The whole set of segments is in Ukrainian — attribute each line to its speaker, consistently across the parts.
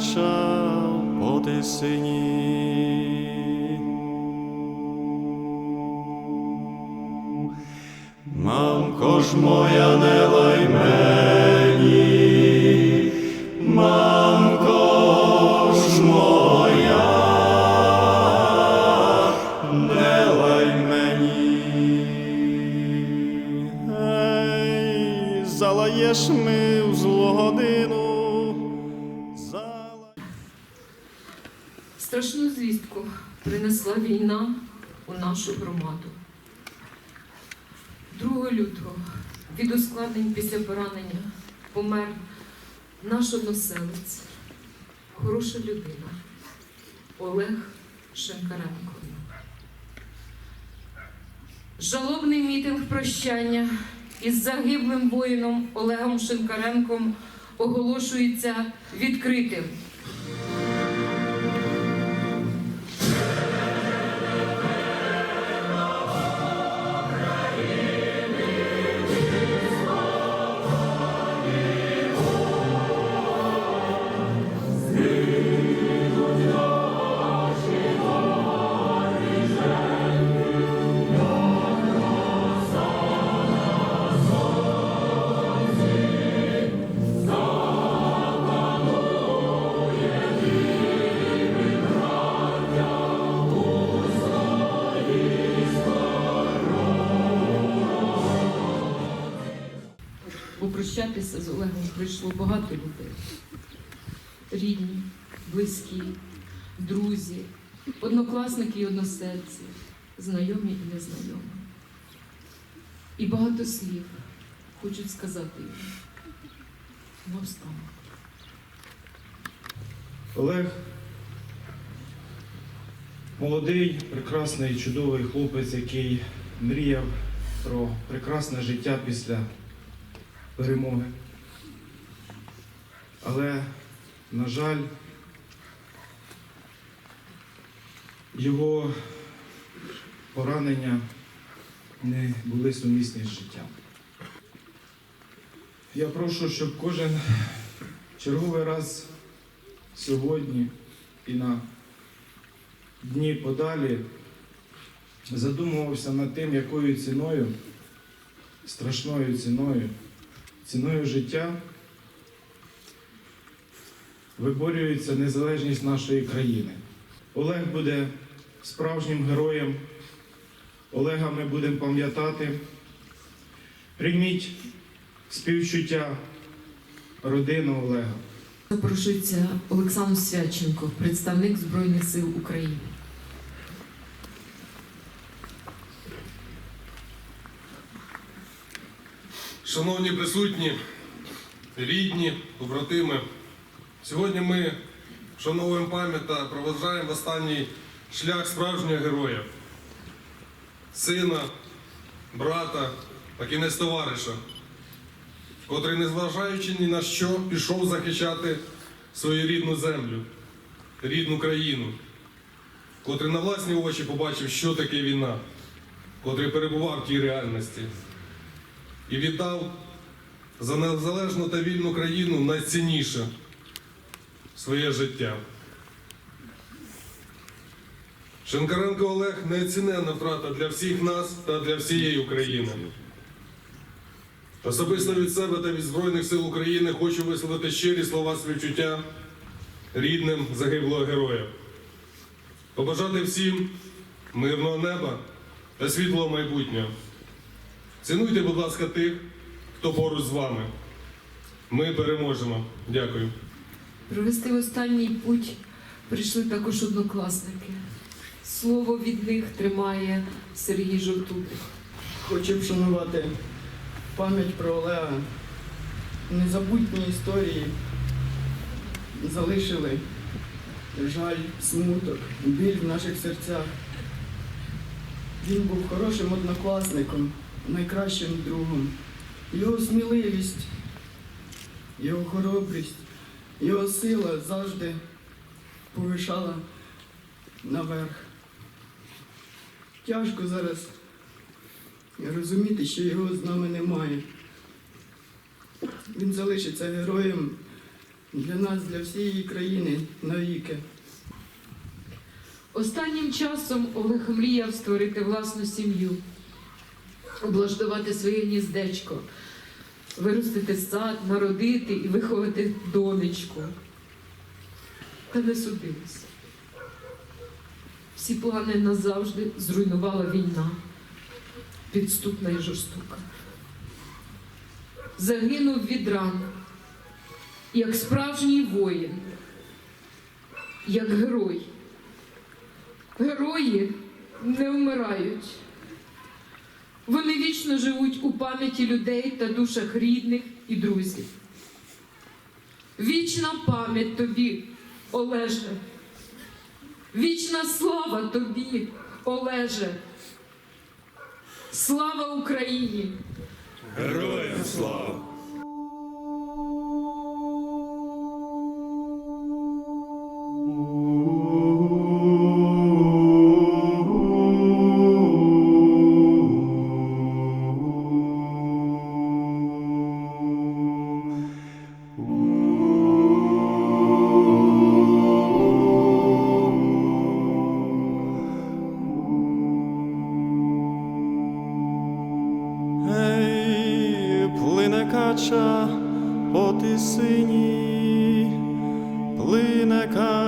Speaker 1: кача по тисині. Мамко ж моя не лай мені, мамко ж моя, не лай мені. Ей, залаєш ми
Speaker 2: Страшну звістку принесла війна у нашу громаду. 2 лютого від ускладнень після поранення помер наш односелець, хороша людина Олег Шенкаренко. Жалобний мітинг прощання із загиблим воїном Олегом Шенкаренком оголошується відкритим. Попрощатися з Олегом прийшло багато людей. Рідні, близькі, друзі, однокласники і односельці, знайомі і незнайомі. І багато слів хочуть сказати йому. Навстанок.
Speaker 3: Олег молодий, прекрасний, чудовий хлопець, який мріяв про прекрасне життя після перемоги. Але, на жаль, його поранення не були сумісні з життям. Я прошу, щоб кожен черговий раз сьогодні і на дні подалі задумувався над тим, якою ціною, страшною ціною, ціною життя виборюється незалежність нашої країни. Олег буде справжнім героєм. Олега ми будемо пам'ятати. Прийміть співчуття родину Олега.
Speaker 2: Запрошується Олександр Свяченко, представник Збройних сил України.
Speaker 4: Шановні присутні, рідні, побратими, сьогодні ми вшановуємо пам'ять та проважаємо останній шлях справжнього героя, сина, брата та кінець товариша, котрий, незважаючи ні на що, пішов захищати свою рідну землю, рідну країну, котрий на власні очі побачив, що таке війна, котрий перебував в тій реальності і віддав за незалежну та вільну країну найцінніше своє життя. Шенкаренко Олег неоціненна втрата для всіх нас та для всієї України. Особисто від себе та від Збройних сил України хочу висловити щирі слова співчуття рідним загиблого героя. Побажати всім мирного неба та світлого майбутнього. Цінуйте, будь ласка, тих, хто поруч з вами. Ми переможемо. Дякую.
Speaker 2: Провести в останній путь прийшли також однокласники. Слово від них тримає Сергій Жовтутик.
Speaker 5: Хочу вшанувати пам'ять про Олега. Незабутні історії залишили жаль, смуток, біль в наших серцях. Він був хорошим однокласником, найкращим другом. Його сміливість, його хоробрість, його сила завжди повишала наверх. Тяжко зараз розуміти, що його з нами немає. Він залишиться героєм для нас, для всієї країни навіки.
Speaker 2: Останнім часом Олег мріяв створити власну сім'ю, облаштувати своє гніздечко, виростити сад, народити і виховати донечку. Та не судилося. Всі плани назавжди зруйнувала війна, підступна і жорстока. Загинув від ран, як справжній воїн, як герой. Герої не вмирають. Вони вічно живуть у пам'яті людей та душах рідних і друзів. Вічна пам'ять тобі, Олеже. Вічна слава тобі, Олеже. Слава Україні!
Speaker 1: Героям слава!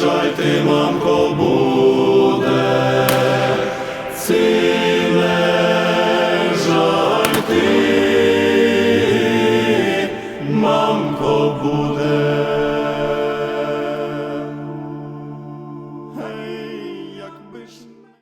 Speaker 1: Не мамко, буде,